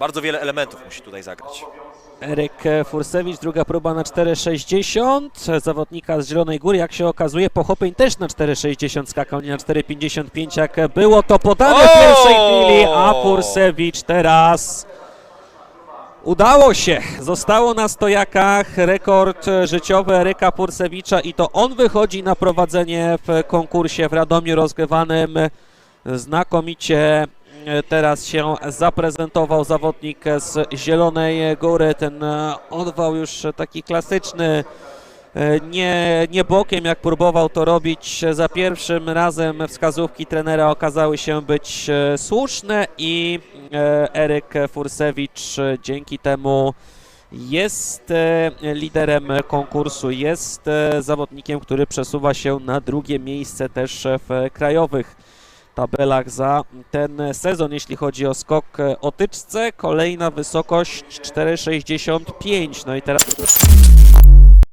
bardzo wiele elementów musi tutaj zagrać. Eryk Fursewicz, druga próba na 4,60. Zawodnika z Zielonej Góry, jak się okazuje, Pochopień też na 4,60 skakał, nie na 4,55, jak było to podane w pierwszej chwili, a Fursewicz teraz udało się. Zostało na stojakach rekord życiowy Eryka Fursewicza i to on wychodzi na prowadzenie w konkursie w Radomiu rozgrywanym znakomicie teraz się zaprezentował zawodnik z Zielonej Góry. Ten e, odwał już taki klasyczny, e, nie, nie bokiem jak próbował to robić za pierwszym razem. Wskazówki trenera okazały się być e, słuszne i e, Eryk Fursewicz e, dzięki temu jest e, liderem konkursu, jest e, zawodnikiem, który przesuwa się na drugie miejsce też w krajowych tabelach za ten sezon, jeśli chodzi o skok e, o tyczce. Kolejna wysokość 4,65. No i teraz